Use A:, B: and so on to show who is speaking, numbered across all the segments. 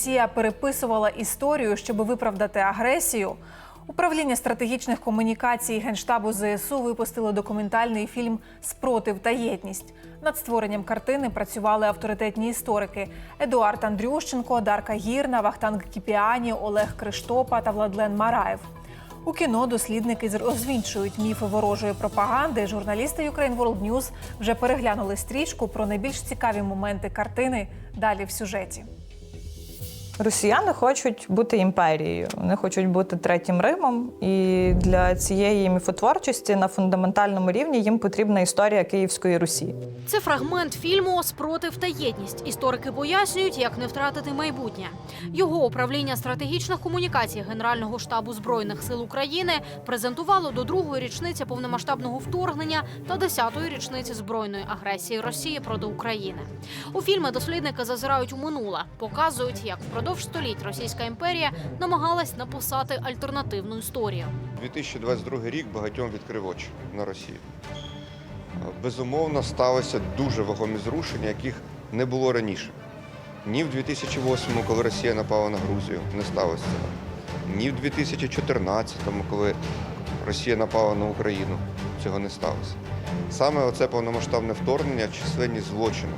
A: Росія переписувала історію, щоб виправдати агресію. Управління стратегічних комунікацій Генштабу ЗСУ випустило документальний фільм Спротив та єдність. Над створенням картини працювали авторитетні історики Едуард Андрющенко, Дарка Гірна, Вахтанг Кіпіані, Олег Криштопа та Владлен Мараєв. У кіно дослідники розвінчують міфи ворожої пропаганди. Журналісти Ukraine World News вже переглянули стрічку про найбільш цікаві моменти картини. Далі в сюжеті.
B: Росіяни хочуть бути імперією, вони хочуть бути третім Римом. І для цієї міфотворчості на фундаментальному рівні їм потрібна історія Київської Русі.
C: Це фрагмент фільму Спротив та єдність. Історики пояснюють, як не втратити майбутнє. Його управління стратегічних комунікацій Генерального штабу збройних сил України презентувало до другої річниці повномасштабного вторгнення та десятої річниці збройної агресії Росії проти України. У фільмі дослідники зазирають у минуле, показують, як впродовж століть Російська імперія намагалась написати альтернативну історію.
D: 2022 рік багатьом відкрив очі на Росію. Безумовно, сталося дуже вагомі зрушення, яких не було раніше. Ні в 2008-му, коли Росія напала на Грузію, не сталося цього. Ні в 2014-му, коли Росія напала на Україну, цього не сталося. Саме оце повномасштабне вторгнення, численні злочини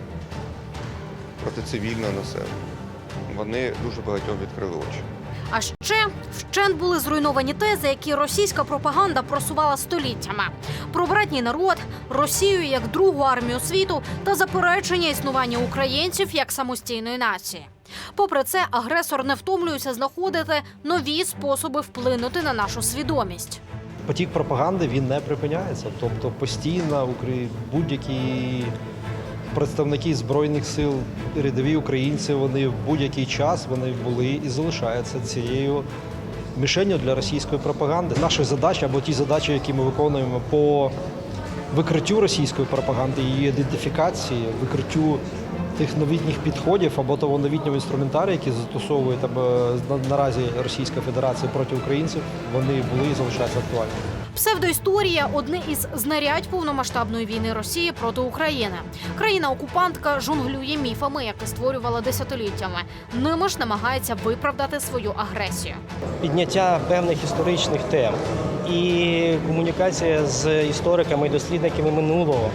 D: проти цивільного населення. Вони дуже багатьом відкрили очі.
C: А ще вщент були зруйновані тези, які російська пропаганда просувала століттями: про братній народ, Росію як другу армію світу та заперечення існування українців як самостійної нації. Попри це, агресор не втомлюється знаходити нові способи вплинути на нашу свідомість.
E: Потік пропаганди він не припиняється. Тобто постійно будь-які представники збройних сил, рядові українці, вони в будь-який час вони були і залишаються цією мішенню для російської пропаганди. Наші задачі або ті задачі, які ми виконуємо по викриттю російської пропаганди, її ідентифікації, викриттю тих новітніх підходів або того новітнього інструментарію, які застосовує там, наразі Російська Федерація проти українців, вони були і залишаються актуальними.
C: Псевдоісторія одне із знарядь повномасштабної війни Росії проти України. Країна-окупантка жонглює міфами, які створювала десятиліттями. Ними ж намагається виправдати свою агресію.
F: підняття певних історичних тем і комунікація з істориками і дослідниками минулого.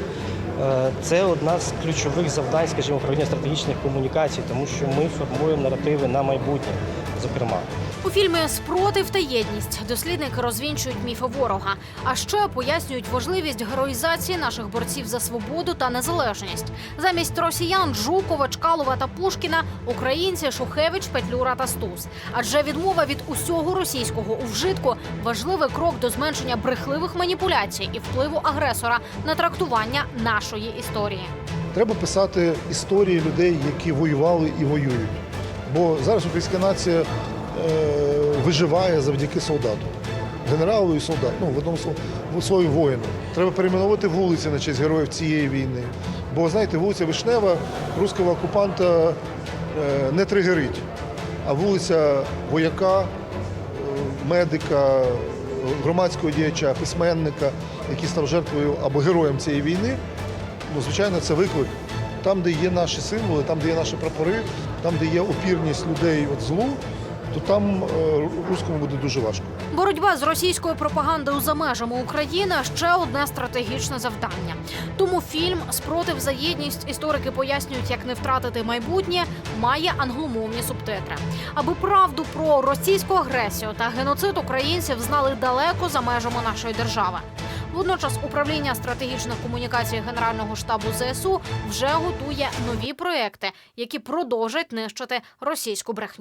F: Е, Це одна з ключових завдань, скажімо, управління стратегічних комунікацій, тому що ми формуємо наративи на майбутнє, зокрема.
C: У фільмі Спротив та єдність дослідники розвінчують міфи ворога, а ще пояснюють важливість героїзації наших борців за свободу та незалежність. Замість росіян Жукова, Чкалова та Пушкіна українці Шухевич, Петлюра та Стус. Адже відмова від усього російського у вжитку важливий крок до зменшення брехливих маніпуляцій і впливу агресора на трактування нашої історії.
G: Треба писати історії людей, які воювали і воюють. Бо зараз українська нація виживає завдяки солдату, генералу і солдату, ну, в одному слові, воїну. Треба перейменувати вулиці на честь героїв цієї війни. Бо знаєте, вулиця Вишнева руського окупанта е, не тригерить, а вулиця вояка, е, медика, е, громадського діяча, письменника, який став жертвою або героєм цієї війни, ну, звичайно, це виклик. Там, де є наші символи, там, де є наші прапори, там, де є опірність людей от злу, то там е, руському буде дуже важко.
C: Боротьба з російською пропагандою за межами України ще одне стратегічне завдання. Тому фільм Спротив за єдність історики пояснюють, як не втратити майбутнє, має англомовні субтитри. Аби правду про російську агресію та геноцид українців знали далеко за межами нашої держави. Водночас управління стратегічних комунікацій Генерального штабу ЗСУ вже готує нові проекти, які продовжать нищити російську брехню.